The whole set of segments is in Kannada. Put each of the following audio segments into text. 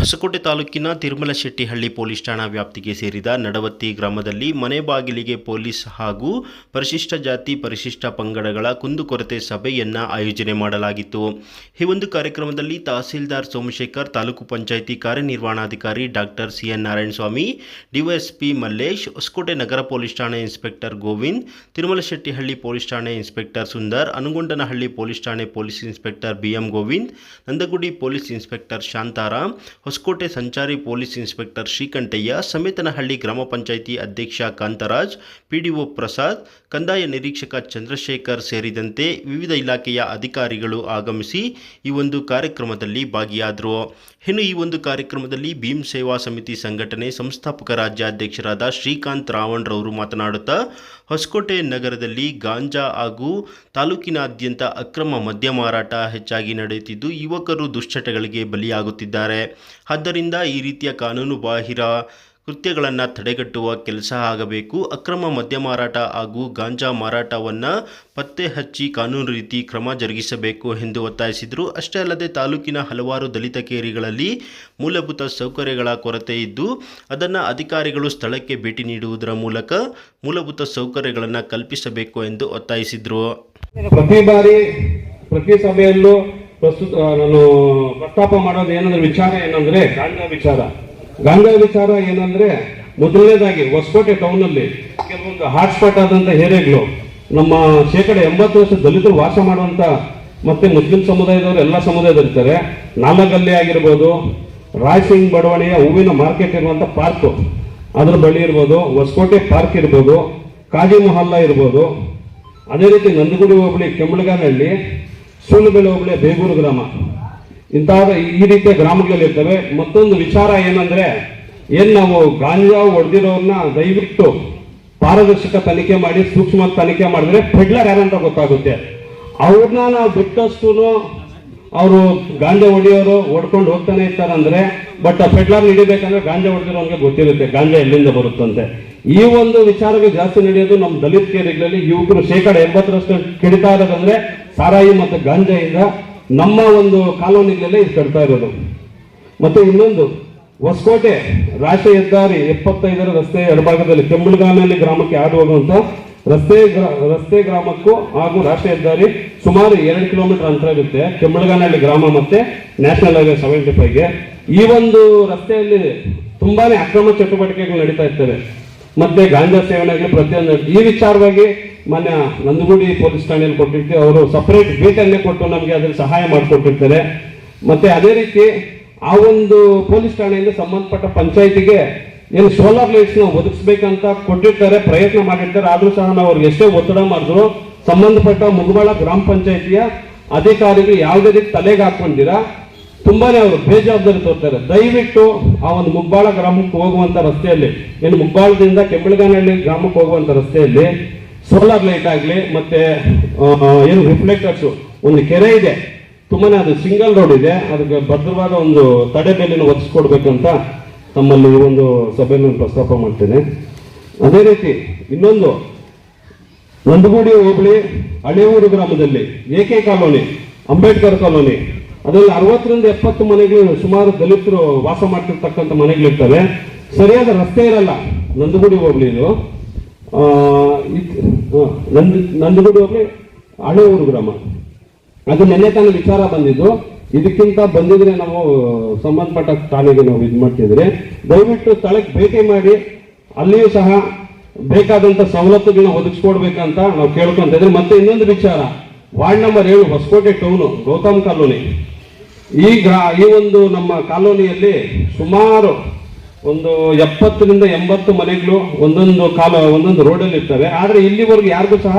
ಹೊಸಕೋಟೆ ತಾಲೂಕಿನ ತಿರುಮಲಶೆಟ್ಟಿಹಳ್ಳಿ ಪೊಲೀಸ್ ಠಾಣಾ ವ್ಯಾಪ್ತಿಗೆ ಸೇರಿದ ನಡವತ್ತಿ ಗ್ರಾಮದಲ್ಲಿ ಮನೆ ಬಾಗಿಲಿಗೆ ಪೊಲೀಸ್ ಹಾಗೂ ಪರಿಶಿಷ್ಟ ಜಾತಿ, ಪರಿಶಿಷ್ಟ ಪಂಗಡಗಳ ಕುಂದುಕೊರತೆ ಸಭೆಯನ್ನು ಆಯೋಜನೆ ಮಾಡಲಾಗಿತ್ತು. ಈ ಒಂದು ಕಾರ್ಯಕ್ರಮದಲ್ಲಿ ತಹಸೀಲ್ದಾರ್ ಸೋಮಶೇಖರ್, ತಾಲೂಕು ಪಂಚಾಯಿತಿ ಕಾರ್ಯನಿರ್ವಹಣಾಧಿಕಾರಿ doctor C N Narayanaswamy DYSP Mallesh, Hoskote ನಗರ ಪೊಲೀಸ್ ಠಾಣೆ ಇನ್ಸ್ಪೆಕ್ಟರ್ ಗೋವಿಂದ್, ತಿರುಮಲಶೆಟ್ಟಿಹಳ್ಳಿ ಪೊಲೀಸ್ ಠಾಣೆ ಇನ್ಸ್ಪೆಕ್ಟರ್ ಸುಂದರ್ ಅನುಗೊಂಡನಹಳ್ಳಿ ಪೊಲೀಸ್ ಠಾಣೆ police inspector BM Govind, Nandagudi police inspector Shantaram Hoskote ಸಂಚಾರಿ ಪೊಲೀಸ್ ಇನ್ಸ್ಪೆಕ್ಟರ್ ಶ್ರೀಕಂಠಯ್ಯ, ಸಮೇತನಹಳ್ಳಿ ಗ್ರಾಮ ಪಂಚಾಯಿತಿ ಅಧ್ಯಕ್ಷ ಕಾಂತರಾಜ್, ಪಿಡಿಒ ಪ್ರಸಾದ್, ಕಂದಾಯ ನಿರೀಕ್ಷಕ ಚಂದ್ರಶೇಖರ್ ಸೇರಿದಂತೆ ವಿವಿಧ ಇಲಾಖೆಯ ಅಧಿಕಾರಿಗಳು ಆಗಮಿಸಿ ಈ ಒಂದು ಕಾರ್ಯಕ್ರಮದಲ್ಲಿ ಭಾಗಿಯಾದರು. ಇನ್ನು ಈ ಒಂದು ಕಾರ್ಯಕ್ರಮದಲ್ಲಿ ಭೀಮ್ ಸೇವಾ ಸಮಿತಿ ಸಂಘಟನೆ ಸಂಸ್ಥಾಪಕ ರಾಜ್ಯಾಧ್ಯಕ್ಷರಾದ ಶ್ರೀಕಾಂತ್ ರಾವಣ್ರವರು ಮಾತನಾಡುತ್ತಾ, ಹೊಸಕೋಟೆ ನಗರದಲ್ಲಿ ಗಾಂಜಾ ಹಾಗೂ ತಾಲೂಕಿನಾದ್ಯಂತ ಅಕ್ರಮ ಮದ್ಯ ಮಾರಾಟ ಹೆಚ್ಚಾಗಿ ನಡೆಯುತ್ತಿದ್ದು, ಯುವಕರು ದುಶ್ಚಟಗಳಿಗೆ ಬಲಿಯಾಗುತ್ತಿದ್ದಾರೆ. ಆದ್ದರಿಂದ ಈ ರೀತಿಯ ಕಾನೂನು ಬಾಹಿರ ಕೃತ್ಯಗಳನ್ನು ತಡೆಗಟ್ಟುವ ಕೆಲಸ ಆಗಬೇಕು. ಅಕ್ರಮ ಮದ್ಯ ಮಾರಾಟ ಹಾಗೂ ಗಾಂಜಾ ಮಾರಾಟವನ್ನು ಪತ್ತೆ ಹಚ್ಚಿ ಕಾನೂನು ರೀತಿ ಕ್ರಮ ಜರುಗಿಸಬೇಕು ಎಂದು ಒತ್ತಾಯಿಸಿದರು. ಅಷ್ಟೇ ಅಲ್ಲದೆ ತಾಲೂಕಿನ ಹಲವಾರು ದಲಿತ ಕೇರಿಗಳಲ್ಲಿ ಮೂಲಭೂತ ಸೌಕರ್ಯಗಳ ಕೊರತೆ ಇದ್ದು, ಅದನ್ನು ಅಧಿಕಾರಿಗಳು ಸ್ಥಳಕ್ಕೆ ಭೇಟಿ ನೀಡುವುದರ ಮೂಲಕ ಮೂಲಭೂತ ಸೌಕರ್ಯಗಳನ್ನು ಕಲ್ಪಿಸಬೇಕು ಎಂದು ಒತ್ತಾಯಿಸಿದರು. ಪ್ರತಿ ಬಾರಿ, ಪ್ರತಿ ಸಭೆಯಲ್ಲೂ ಪ್ರಸ್ತುತ ನಾನು ಪ್ರಸ್ತಾಪ ಮಾಡೋದು ಏನಂದ್ರೆ ವಿಚಾರ ಏನಂದ್ರೆ ಗಾಂಧಾ ವಿಚಾರ. ಗಾಂಧಾ ವಿಚಾರ ಏನಂದ್ರೆ ಮೊದಲನೇದಾಗಿ ಹೊಸಕೋಟೆ ಟೌನ್ ಅಲ್ಲಿ ಕೆಲವೊಂದು ಹಾಟ್ಸ್ಪಾಟ್ ಆದಂತ ಏರಿಯಾಗಳು ನಮ್ಮ ಶೇಕಡ ಎಂಬತ್ತು ವರ್ಷ ದಲಿತರು ವಾಸ ಮಾಡುವಂತ ಮತ್ತೆ ಮುಸ್ಲಿಂ ಸಮುದಾಯದವರು ಎಲ್ಲ ಸಮುದಾಯದಲ್ಲಿರ್ತಾರೆ. ನಾಲಗಲ್ಲಿ ಆಗಿರ್ಬೋದು, ರಾಯ್ ಸಿಂಗ್ ಬಡಾವಣೆಯ ಹೂವಿನ ಮಾರ್ಕೆಟ್ ಇರುವಂತ ಪಾರ್ಕ್, ಅದ್ರ ಬಳಿ ಇರ್ಬೋದು, ಹೊಸಕೋಟೆ ಪಾರ್ಕ್ ಇರ್ಬೋದು, ಕಾಜಿ ಮೊಹಲ್ಲಾ ಇರ್ಬೋದು. ಅದೇ ರೀತಿ ನಂದಗುಡಿ ಹೋಬಳಿ ಕೆಂಬಳಗಾನಹಳ್ಳಿ ಸೂಲುಬೆಲೆ ಹೋಬಳಿ ಬೇಗೂರು ಗ್ರಾಮ. ಇಂತಹ ಈ ರೀತಿಯ ಗ್ರಾಮಗಳಲ್ಲಿ ಇರ್ತವೆ ಮತ್ತೊಂದು ವಿಚಾರ ಏನಂದ್ರೆ, ಏನು ನಾವು ಗಾಂಜಾ ಹೊಡೆದಿರೋನ್ನ ದಯವಿಟ್ಟು ಪಾರದರ್ಶಕ ತನಿಖೆ ಮಾಡಿ, ಸೂಕ್ಷ್ಮ ತನಿಖೆ ಮಾಡಿದ್ರೆ ಫೆಡ್ಲರ್ ಯಾರಂತ ಗೊತ್ತಾಗುತ್ತೆ. ಅವ್ರನ್ನ ನಾವು ಬಿಟ್ಟಷ್ಟು ಅವರು ಗಾಂಜಾ ಹೊಡೆಯೋರು ಹೊಡ್ಕೊಂಡು ಹೋಗ್ತಾನೆ ಇರ್ತಾರಂದ್ರೆ ಬಟ್ ಫೆಡ್ಲರ್ ಹಿಡಿಬೇಕಂದ್ರೆ ಗಾಂಜಾ ಹೊಡೆದಿರೋನ್ಗೆ ಗೊತ್ತಿರುತ್ತೆ, ಗಾಂಜಾ ಎಲ್ಲಿಂದ ಬರುತ್ತಂತೆ. ಈ ಒಂದು ವಿಚಾರಕ್ಕೆ ಜಾಸ್ತಿ ನಡೆಯೋದು ನಮ್ಮ ದಲಿತ ಕೇರಿಗಳಲ್ಲಿ ಯುವಕರು ಶೇಕಡ ಎಂಬತ್ತರಷ್ಟು ಕೆಡಿತಾ ಇರೋದಂದ್ರೆ ಸಾರಾಯಿ ಮತ್ತು ಗಾಂಜಾಯಿಂದ ನಮ್ಮ ಒಂದು ಕಾಲೋನಿಗಳಲ್ಲೇ ಇದು ಕಟ್ತಾ ಇರೋದು. ಮತ್ತೆ ಇನ್ನೊಂದು, ಹೊಸಕೋಟೆ ರಾಷ್ಟ್ರೀಯ ಹೆದ್ದಾರಿ ಎಪ್ಪತ್ತೈದರ ರಸ್ತೆ ಎಡಭಾಗದಲ್ಲಿ ಕೆಂಬಳಗಾನಲ್ಲಿ ಗ್ರಾಮಕ್ಕೆ ಆಡುವಂತ ರಸ್ತೆ ರಸ್ತೆ ಗ್ರಾಮಕ್ಕೂ ಹಾಗೂ ರಾಷ್ಟ್ರೀಯ ಹೆದ್ದಾರಿ ಸುಮಾರು ಎರಡು ಕಿಲೋಮೀಟರ್ ಅಂತರ ಇರುತ್ತೆ. ಕೆಂಬಳಗಾನಹಳ್ಳಿ ಗ್ರಾಮ ಮತ್ತೆ ನ್ಯಾಷನಲ್ ಹೈವೇ ಸೆವೆಂಟಿ ಫೈವ್ಗೆ ಈ ಒಂದು ರಸ್ತೆಯಲ್ಲಿ ತುಂಬಾನೇ ಅಕ್ರಮ ಚಟುವಟಿಕೆಗಳು ನಡೀತಾ ಇರ್ತವೆ. ಮತ್ತೆ ಗಾಂಜಾ ಸೇವನೆಗಳು ಪ್ರತಿಯೊಂದು, ಈ ವಿಚಾರವಾಗಿ ಮಾನ್ಯ ನಂದಗುಡಿ ಪೊಲೀಸ್ ಠಾಣೆಯಲ್ಲಿ ಕೊಟ್ಟಿರ್ತೀವಿ ಅವರು ಸಪರೇಟ್ ಭೇಟಿಯನ್ನೇ ಕೊಟ್ಟು ನಮಗೆ ಅದರಲ್ಲಿ ಸಹಾಯ ಮಾಡಿಕೊಟ್ಟಿರ್ತಾರೆ. ಮತ್ತೆ ಅದೇ ರೀತಿ ಆ ಒಂದು ಪೊಲೀಸ್ ಠಾಣೆಯಿಂದ ಸಂಬಂಧಪಟ್ಟ ಪಂಚಾಯತಿಗೆ ಏನು ಸೋಲಾರ್ ಲೈಟ್ಸ್ ನಾವು ಒದಗಿಸ್ಬೇಕಂತ ಕೊಟ್ಟಿರ್ತಾರೆ, ಪ್ರಯತ್ನ ಮಾಡಿರ್ತಾರೆ. ಆದರೂ ಸಹ ನಾವು ಅವ್ರಿಗೆ ಎಷ್ಟೇ ಒತ್ತಡ ಮಾಡಿದ್ರು, ಸಂಬಂಧಪಟ್ಟ ಮುಗಬಾಳ ಗ್ರಾಮ ಪಂಚಾಯತಿಯ ಅಧಿಕಾರಿಗಳು ಯಾವುದೇ ರೀತಿ ತಲೆಗೆ ಹಾಕೊಂಡಿರ ತುಂಬಾನೇ ಅವರು ಬೇಜವಾಬ್ದಾರಿ ತೋರ್ತಾರೆ. ದಯವಿಟ್ಟು ಆ ಒಂದು ಮುಗ್ಬಾಳ ಗ್ರಾಮಕ್ಕೆ ಹೋಗುವಂತ ರಸ್ತೆಯಲ್ಲಿ ಏನು ಮುಗ್ಬಾಳದಿಂದ ಕೆಂಬಳಗಾನಹಳ್ಳಿ ಗ್ರಾಮಕ್ಕೆ ಹೋಗುವಂತ ರಸ್ತೆಯಲ್ಲಿ ಸೋಲಾರ್ ಲೈಟ್ ಆಗಲಿ, ಮತ್ತೆ ಏನು ರಿಫ್ಲೆಕ್ಟರ್ಸ್ ಒಂದು ಕೆರೆ ಇದೆ. ತುಂಬಾನೇ ಅದು ಸಿಂಗಲ್ ರೋಡ್ ಇದೆ. ಅದಕ್ಕೆ ಭದ್ರವಾದ ಒಂದು ತಡೆ ತಡೆಬೇಲಿನ ಒದಗಿಸ್ಕೊಡ್ಬೇಕಂತ ತಮ್ಮಲ್ಲಿ ಈ ಒಂದು ಸಭೆಯನ್ನು ನಾನು ಪ್ರಸ್ತಾಪ ಮಾಡ್ತೇನೆ. ಅದೇ ರೀತಿ ಇನ್ನೊಂದು, ನಂದಗೂಡಿ ಹೋಬಳಿ ಹಳೆಯೂರು ಗ್ರಾಮದಲ್ಲಿ ಎಕೆ ಕಾಲೋನಿ, ಅಂಬೇಡ್ಕರ್ ಕಾಲೋನಿ, ಅದರಲ್ಲಿ ಅರವತ್ತರಿಂದ ಎಪ್ಪತ್ತು ಮನೆಗಳು ಸುಮಾರು ದಲಿತರು ವಾಸ ಮಾಡ್ತಿರ್ತಕ್ಕಂಥ ಮನೆಗಳಿರ್ತವೆ. ಸರಿಯಾದ ರಸ್ತೆ ಇರಲ್ಲ ನಂದಗುಡಿ ಹೋಬಳಿ ಇದು. ನಂದಗುಡಿ ಹೋಬಳಿ ಹಳೆಯೂರು ಗ್ರಾಮ. ಅದು ನೆನ್ನೆ ತಾನೆ ವಿಚಾರ ಬಂದಿದ್ದು. ಇದಕ್ಕಿಂತ ಬಂದಿದ್ರೆ ನಾವು ಸಂಬಂಧಪಟ್ಟ ಠಾಣೆಗೆ ನಾವು ಇದು ಮಾಡ್ತಿದ್ರೆ, ದಯವಿಟ್ಟು ಸ್ಥಳಕ್ಕೆ ಭೇಟಿ ಮಾಡಿ, ಅಲ್ಲಿಯೂ ಸಹ ಬೇಕಾದಂತ ಸವಲತ್ತುಗಳನ್ನ ಒದಗಿಸ್ಕೊಡ್ಬೇಕಂತ ನಾವು ಕೇಳ್ಕೊಂತ ಇದ್ರೆ. ಮತ್ತೆ ಇನ್ನೊಂದು ವಿಚಾರ, ವಾರ್ಡ್ ನಂಬರ್ ಏಳು, ಹೊಸಕೋಟೆ ಟೌನು, ಗೌತಮ್ ಕಾಲೋನಿ. ಈ ಗ್ರಾ, ಈ ಒಂದು ನಮ್ಮ ಕಾಲೋನಿಯಲ್ಲಿ ಸುಮಾರು ಒಂದು ಎಪ್ಪತ್ತರಿಂದ ಎಂಬತ್ತು ಮನೆಗಳು ಒಂದೊಂದು ಕಾಲ, ಒಂದೊಂದು ರೋಡಲ್ಲಿ ಇರ್ತವೆ. ಆದ್ರೆ ಇಲ್ಲಿವರೆಗೂ ಯಾರಿಗೂ ಸಹ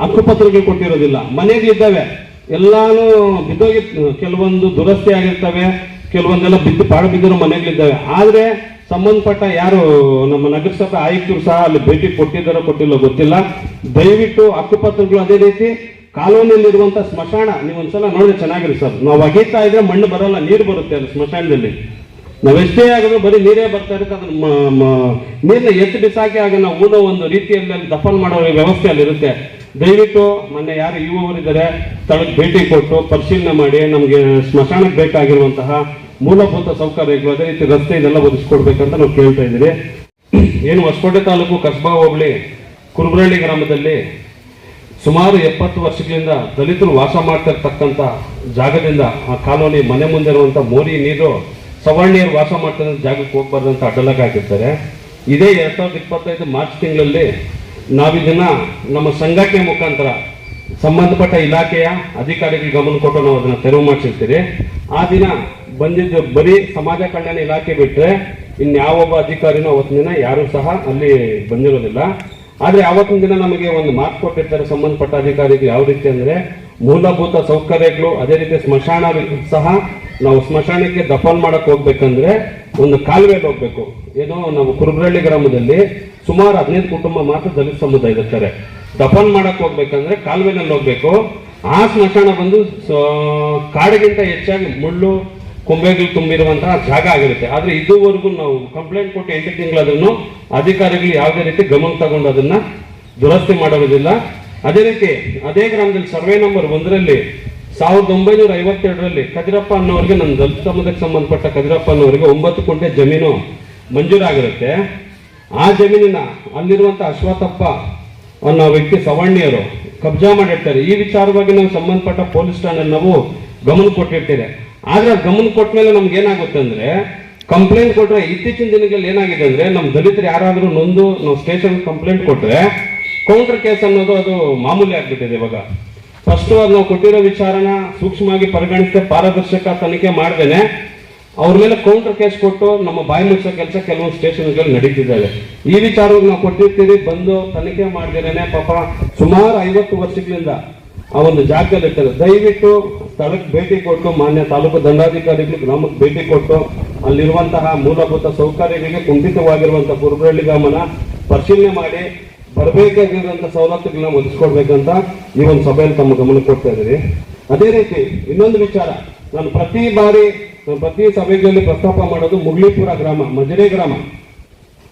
ಹಕ್ಕುಪತ್ರಗಳು ಕೊಟ್ಟಿರೋದಿಲ್ಲ. ಮನೆಗಳಿದ್ದಾವೆ. ಎಲ್ಲಾನು ಬಿದ್ದೋಗಿ, ಕೆಲವೊಂದು ದುರಸ್ತಿ ಆಗಿರ್ತವೆ, ಕೆಲವೊಂದೆಲ್ಲ ಬಿದ್ದು ಪಾಳು ಬಿದ್ದಿರೋ ಮನೆಗಳಿದ್ದಾವೆ. ಆದ್ರೆ ಸಂಬಂಧಪಟ್ಟ ಯಾರು ನಮ್ಮ ನಗರಸಭೆ ಆಯುಕ್ತರು ಸಹ ಅಲ್ಲಿ ಭೇಟಿ ಕೊಟ್ಟಿದ್ದಾರೋ ಕೊಟ್ಟಿಲ್ಲ ಗೊತ್ತಿಲ್ಲ. ದಯವಿಟ್ಟು ಹಕ್ಕುಪತ್ರಗಳು ಅದೇ ರೀತಿ ಕಾಲೋನಿಯಲ್ಲಿರುವಂತ ಸ್ಮಶಾನ, ನೀವು ಒಂದ್ಸಲ ನೋಡಿದ್ರೆ ಚೆನ್ನಾಗಿರಿ ಸರ್. ನಾವು ಅಗೀತಾ ಇದ್ರೆ ಮಣ್ಣು ಬರಲ್ಲ, ನೀರು ಬರುತ್ತೆ ಅಲ್ಲಿ ಸ್ಮಶಾನದಲ್ಲಿ. ನಾವೆಷ್ಟೇ ಆಗಿದ್ರು ಬರೀ ನೀರೇ ಬರ್ತಾ ಇರುತ್ತೆ ಅದನ್ನ ಮ- ಮ- ನೀರ್ನ ಎತ್ತು ಬಿಸಾಕಿ ಆಗ ನಾವು ಊದೋ ಒಂದು ರೀತಿಯಲ್ಲಿ ದಫನ್ ಮಾಡೋ ವ್ಯವಸ್ಥೆ ಅಲ್ಲಿ ಇರುತ್ತೆ ದಯವಿಟ್ಟು ಮೊನ್ನೆ ಯಾರು ಯುವವರಿದ್ದಾರೆ, ಸ್ಥಳಕ್ಕೆ ಭೇಟಿ ಕೊಟ್ಟು ಪರಿಶೀಲನೆ ಮಾಡಿ, ನಮಗೆ ಸ್ಮಶಾನಕ್ಕೆ ಬೇಕಾಗಿರುವಂತಹ ಮೂಲಭೂತ ಸೌಕರ್ಯಗಳು, ಅದೇ ರೀತಿ ರಸ್ತೆ ಇದೆಲ್ಲ ಒದಗಿಸ್ಕೊಡ್ಬೇಕಂತ ನಾವು ಕೇಳ್ತಾ ಇದ್ದೀವಿ. ಏನು ಹೊಸಕೋಟೆ ತಾಲೂಕು ಕಸ್ಬಾ ಹೋಬಳಿ, ಕುರುಬರಳ್ಳಿ ಗ್ರಾಮದಲ್ಲಿ ಸುಮಾರು ಎಪ್ಪತ್ತು ವರ್ಷಗಳಿಂದ ದಲಿತರು ವಾಸ ಮಾಡ್ತಿರ್ತಕ್ಕಂಥ ಜಾಗದಿಂದ ಆ ಕಾಲೋನಿ ಮನೆ ಮುಂದೆ ಇರುವಂಥ ಮೋರಿ ನೀರು ಸವರ್ಣಿಯರು ವಾಸ ಮಾಡ್ತಿರೋ ಜಾಗಕ್ಕೆ ಹೋಗ್ಬಾರ್ದಂತ ಅಡ್ಡಲಾಗಿ ಹಾಕಿರ್ತಾರೆ. ಇದೇ ಎರಡ್ ಸಾವಿರದ ಇಪ್ಪತ್ತೈದು ಮಾರ್ಚ್ ತಿಂಗಳಲ್ಲಿ ನಾವಿದನ್ನ ನಮ್ಮ ಸಂಘಕ್ಕೆ ಮುಖಾಂತರ ಸಂಬಂಧಪಟ್ಟ ಇಲಾಖೆಯ ಅಧಿಕಾರಿಗಳ ಗಮನ ಕೊಟ್ಟು ನಾವು ಅದನ್ನ ತೆರವು ಮಾಡಿಸಿರ್ತೀರಿ. ಆ ದಿನ ಬಂದಿದ್ದು ಬರೀ ಸಮಾಜ ಕಲ್ಯಾಣ ಇಲಾಖೆ ಬಿಟ್ಟರೆ ಇನ್ಯಾವೊಬ್ಬ ಅಧಿಕಾರಿನೂ ಅವತ್ತಿನ ದಿನ ಯಾರು ಸಹ ಅಲ್ಲಿ ಬಂದಿರೋದಿಲ್ಲ. ಆದರೆ ಅವತ್ತಿನ ದಿನ ನಮಗೆ ಒಂದು ಮಾತು ಕೊಟ್ಟಿರ್ತಾರೆ ಸಂಬಂಧಪಟ್ಟ ಅಧಿಕಾರಿಗಳು ಯಾವ ರೀತಿ ಅಂದ್ರೆ ಮೂಲಭೂತ ಸೌಕರ್ಯಗಳು, ಅದೇ ರೀತಿ ಸ್ಮಶಾನ ಸಹ ನಾವು ಸ್ಮಶಾನಕ್ಕೆ ದಫನ್ ಮಾಡಕ್ ಹೋಗ್ಬೇಕಂದ್ರೆ ಒಂದು ಕಾಲುವೆಯಲ್ಲಿ ಹೋಗ್ಬೇಕು. ಏನೋ ನಾವು ಕುರುಬರಳ್ಳಿ ಗ್ರಾಮದಲ್ಲಿ ಸುಮಾರು ಹದಿನೈದು ಕುಟುಂಬ ಮಾತ್ರ ದಲಿತ ಸಮುದಾಯ ಇರ್ತಾರೆ. ದಫನ್ ಮಾಡಕ್ ಹೋಗ್ಬೇಕಂದ್ರೆ ಕಾಲುವೆನಲ್ಲಿ ಹೋಗ್ಬೇಕು. ಆ ಸ್ಮಶಾನ ಬಂದು ಕಾಡಿಗಿಂತ ಹೆಚ್ಚಾಗಿ ಮುಳ್ಳು, ಕೊಂಬೆಗಳು ತುಂಬಿರುವಂತಹ ಜಾಗ ಆಗಿರುತ್ತೆ. ಆದ್ರೆ ಇದುವರೆಗೂ ನಾವು ಕಂಪ್ಲೇಂಟ್ ಕೊಟ್ಟು ಎಂಟು ತಿಂಗಳಾದ್ರೂ ಅಧಿಕಾರಿಗಳು ಯಾವುದೇ ರೀತಿ ಗಮನ ತಗೊಂಡು ಅದನ್ನ ದುರಸ್ತಿ ಮಾಡೋದಿಲ್ಲ. ಅದೇ ರೀತಿ ಅದೇ ಗ್ರಾಮದಲ್ಲಿ ಸರ್ವೆ ನಂಬರ್ ಒಂದರಲ್ಲಿ ಸಾವಿರದ ಒಂಬೈನೂರ ಐವತ್ತೆರಡರಲ್ಲಿ ಕದಿರಪ್ಪ ಅನ್ನೋರಿಗೆ ನನ್ನ ದಲಿತ ಸಮುದಾಯಕ್ಕೆ ಸಂಬಂಧಪಟ್ಟ ಕದಿರಪ್ಪ ಅನ್ನೋರಿಗೆ ಒಂಬತ್ತು ಕುಂಟೆ ಜಮೀನು ಮಂಜೂರಾಗಿರುತ್ತೆ. ಆ ಜಮೀನಿನ ಅಲ್ಲಿರುವಂಥ ಅಶ್ವಥಪ್ಪ ಅನ್ನೋ ವ್ಯಕ್ತಿ ಸವರ್ಣಿಯರು ಕಬ್ಜಾ ಮಾಡಿರ್ತಾರೆ. ಈ ವಿಚಾರವಾಗಿ ನಾವು ಸಂಬಂಧಪಟ್ಟ ಪೊಲೀಸ್ ಠಾಣೆಯಲ್ಲಿ ನಾವು ಗಮನ ಕೊಟ್ಟಿರ್ತೀರಿ ಆದರೆ ಗಮನ ಕೊಟ್ಟ ಮೇಲೆ ನಮ್ಗೆ ಏನಾಗುತ್ತೆ ಅಂದರೆ ಕಂಪ್ಲೇಂಟ್ ಕೊಟ್ಟರೆ ಇತ್ತೀಚಿನ ದಿನಗಳಲ್ಲಿ ಏನಾಗಿದೆ ಅಂದ್ರೆ ನಮ್ಮ ದಲಿತರು ಯಾರಾದರೂ ನೊಂದು ನಾವು ಸ್ಟೇಷನ್ ಕಂಪ್ಲೇಂಟ್ ಕೊಟ್ಟರೆ ಕೌಂಟರ್ ಕೇಸ್ ಅನ್ನೋದು ಅದು ಮಾಮೂಲಿ ಆಗ್ಬಿಟ್ಟಿದೆ ಇವಾಗ. ಫಸ್ಟ್ ಅದು ನಾವು ಕೊಟ್ಟಿರೋ ವಿಚಾರನ ಸೂಕ್ಷ್ಮವಾಗಿ ಪರಿಗಣಿಸದೆ ಪಾರದರ್ಶಕ ತನಿಖೆ ಮಾಡ್ದೇನೆ. ಅವ್ರ ಮೇಲೆ ಕೌಂಟರ್ ಕೇಸ್ ಕೊಟ್ಟು ನಮ್ಮ ಬಾಯಿ ಮುಚ್ಚೋ ಕೆಲಸ ಕೆಲವೊಂದು ಸ್ಟೇಷನ್ಗಳು ನಡೀತಿದ್ದಾವೆ. ಈ ವಿಚಾರವಾಗಿ ನಾವು ಕೊಟ್ಟಿರ್ತೀವಿ. ಬಂದು ತನಿಖೆ ಮಾಡಿದ್ರೇನೆ ಪಾಪ ಸುಮಾರು ಐವತ್ತು ವರ್ಷಗಳಿಂದ ಆ ಒಂದು ಜಾಗದಲ್ಲಿ ಇರ್ತಾರೆ. ದಯವಿಟ್ಟು ಸ್ಥಳಕ್ಕೆ ಭೇಟಿ ಕೊಟ್ಟು, ಮಾನ್ಯ ತಾಲೂಕು ದಂಡಾಧಿಕಾರಿಗಳು ಗ್ರಾಮಕ್ಕೆ ಭೇಟಿ ಕೊಟ್ಟು, ಅಲ್ಲಿರುವಂತಹ ಮೂಲಭೂತ ಸೌಕರ್ಯಗಳಿಗೆ ಕುಂಠಿತವಾಗಿರುವಂತಹ ಕುರುಬರಳ್ಳಿ ಗ್ರಾಮನ ಪರಿಶೀಲನೆ ಮಾಡಿ ಬರಬೇಕಾಗಿರುವಂತಹ ಸವಲತ್ತುಗಳನ್ನ ಒದಗಿಸ್ಕೊಡ್ಬೇಕಂತ ಈ ಒಂದು ಸಭೆಯಲ್ಲಿ ತಮ್ಮ ಗಮನ ಕೊಡ್ತಾ ಇದ್ದೀವಿ. ಅದೇ ರೀತಿ ಇನ್ನೊಂದು ವಿಚಾರ. ನಾನು ಪ್ರತಿ ಬಾರಿ ಪ್ರತಿ ಸಭೆಗಳಲ್ಲಿ ಪ್ರಸ್ತಾಪ ಮಾಡೋದು ಮುಗ್ಲಿಪುರ ಗ್ರಾಮ, ಮಜರೆ ಗ್ರಾಮ.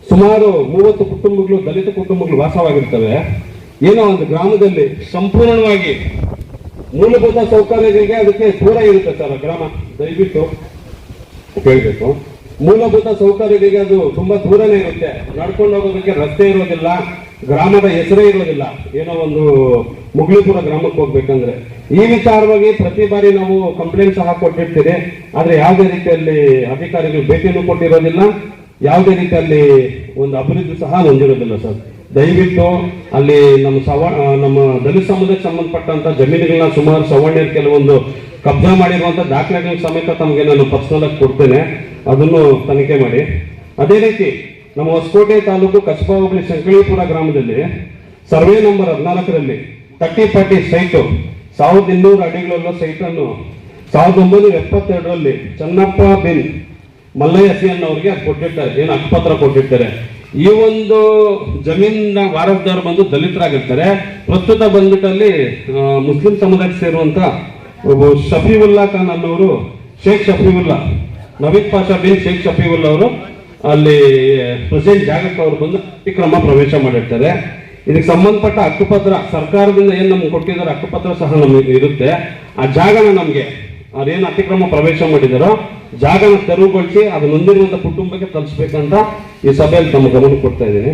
ಸುಮಾರು ಮೂವತ್ತು ಕುಟುಂಬಗಳು, ದಲಿತ ಕುಟುಂಬಗಳು ವಾಸವಾಗಿರ್ತವೆ. ಏನೋ ಒಂದು ಗ್ರಾಮದಲ್ಲಿ ಸಂಪೂರ್ಣವಾಗಿ ಮೂಲಭೂತ ಸೌಕರ್ಯಗಳಿಗೆ ಅದಕ್ಕೆ ದೂರ ಇರುತ್ತೆ ಸರ್ ಗ್ರಾಮ. ದಯವಿಟ್ಟು ಕೇಳಬೇಕು. ಮೂಲಭೂತ ಸೌಕರ್ಯಗಳಿಗೆ ಅದು ತುಂಬಾ ದೂರನೇ ಇರುತ್ತೆ. ನಡ್ಕೊಂಡು ಹೋಗೋದಕ್ಕೆ ರಸ್ತೆ ಇರೋದಿಲ್ಲ, ಗ್ರಾಮದ ಹೆಸರೇ ಇರೋದಿಲ್ಲ. ಏನೋ ಒಂದು ಮುಗ್ಲಿಪುರ ಗ್ರಾಮಕ್ಕೆ ಹೋಗ್ಬೇಕಂದ್ರೆ. ಈ ವಿಚಾರವಾಗಿ ಪ್ರತಿ ಬಾರಿ ನಾವು ಕಂಪ್ಲೇಂಟ್ ಸಹ ಕೊಟ್ಟಿರ್ತೀರಿ. ಆದ್ರೆ ಯಾವುದೇ ರೀತಿಯಲ್ಲಿ ಅಧಿಕಾರಿಗಳು ಭೇಟಿನೂ ಕೊಟ್ಟಿರೋದಿಲ್ಲ. ಯಾವುದೇ ರೀತಿಯಲ್ಲಿ ಒಂದು ಅಭಿವೃದ್ಧಿ ಸಹ ಹೊಂದಿರೋದಿಲ್ಲ ಸರ್. ದಯವಿಟ್ಟು ಅಲ್ಲಿ ನಮ್ಮ ಸವ ನಮ್ಮ ದಲಿತ ಸಮುದಾಯಕ್ಕೆ ಸಂಬಂಧಪಟ್ಟಂತ ಜಮೀನುಗಳನ್ನ ಸುಮಾರು ಸವರ್ಣಿಯರು ಕೆಲವೊಂದು ಕಬ್ಜಾ ಮಾಡಿರುವಂತ ದಾಖಲೆಗಳ ಸಮೇತ ತಮಗೆ ನಾನು ಪರ್ಸನಲ್ ಆಗಿ ಕೊಡ್ತೇನೆ. ಅದನ್ನು ತನಿಖೆ ಮಾಡಿ. ಅದೇ ರೀತಿ ನಮ್ಮ ಹೊಸಕೋಟೆ ತಾಲೂಕು ಕಸಬಾ ಹೋಬಳಿ ಶಂಕಳೀಪುರ ಗ್ರಾಮದಲ್ಲಿ ಸರ್ವೆ ನಂಬರ್ ಹದಿನಾಲ್ಕರಲ್ಲಿ ತರ್ಟಿ ಫಾರ್ಟಿ ಸೈಟು ಸಾವಿರದ ಇನ್ನೂರು ಅಡಿಗಳಲ್ಲೋ ಸೈಟನ್ನು ಸಾವಿರದ ಒಂಬೈನೂರ ಎಪ್ಪತ್ತೆರಡರಲ್ಲಿ ಚನ್ನಪ್ಪ ಬಿನ್ ಮಲ್ಲಯ್ಯ ಸಿ ಅನ್ನೋರಿಗೆ ಅದು ಕೊಟ್ಟಿರ್ತಾರೆ. ಏನು ಹಕ್ಕುಪತ್ರ ಕೊಟ್ಟಿರ್ತಾರೆ. ಈ ಒಂದು ಜಮೀನಿನ ವಾರಸ್ದಾರ್ ಬಂದು ದಲಿತರಾಗಿರ್ತಾರೆ. ಪ್ರಸ್ತುತ ಬಂದ್ಬಿಟ್ಟಲ್ಲಿ ಮುಸ್ಲಿಂ ಸಮುದಾಯಕ್ಕೆ ಸೇರುವಂಥ ಒಬ್ಬ ಶಫೀವುಲ್ಲಾ ಖಾನ್ ಅನ್ನೋರು, ಶೇಖ್ ಶಫೀವುಲ್ಲಾ ನವೀದ್ ಪಾಷಾ ಬಿನ್ ಶೇಖ್ ಶಫೀವುಲ್ಲಾ ಅವರು ಅಲ್ಲಿ ಪ್ರೆಸಿಡೆಂಟ್ ಜಾಗಕ್ಕೆ ಅವರು ಬಂದು ಅತಿಕ್ರಮ ಪ್ರವೇಶ ಮಾಡಿರ್ತಾರೆ. ಇದಕ್ಕೆ ಸಂಬಂಧಪಟ್ಟ ಹಕ್ಕುಪತ್ರ ಸರ್ಕಾರದಿಂದ ಏನು ನಮ್ಗೆ ಕೊಟ್ಟಿದ್ದಾರೆ, ಹಕ್ಕುಪತ್ರ ಸಹ ನಮಗೆ ಇರುತ್ತೆ. ಆ ಜಾಗನ ನಮಗೆ ಅದೇನು ಅತಿಕ್ರಮ ಪ್ರವೇಶ ಮಾಡಿದಾರೋ, ಜಾಗನ ತೆರವುಗೊಳಿಸಿ ಅದು ನೊಂದಿರುವಂತ ಕುಟುಂಬಕ್ಕೆ ತಲುಪಿಸ್ಬೇಕಂತ ಈ ಸಭೆಯಲ್ಲಿ ತಮ್ಮ ಗಮನ ಕೊಡ್ತಾ ಇದ್ದೀನಿ.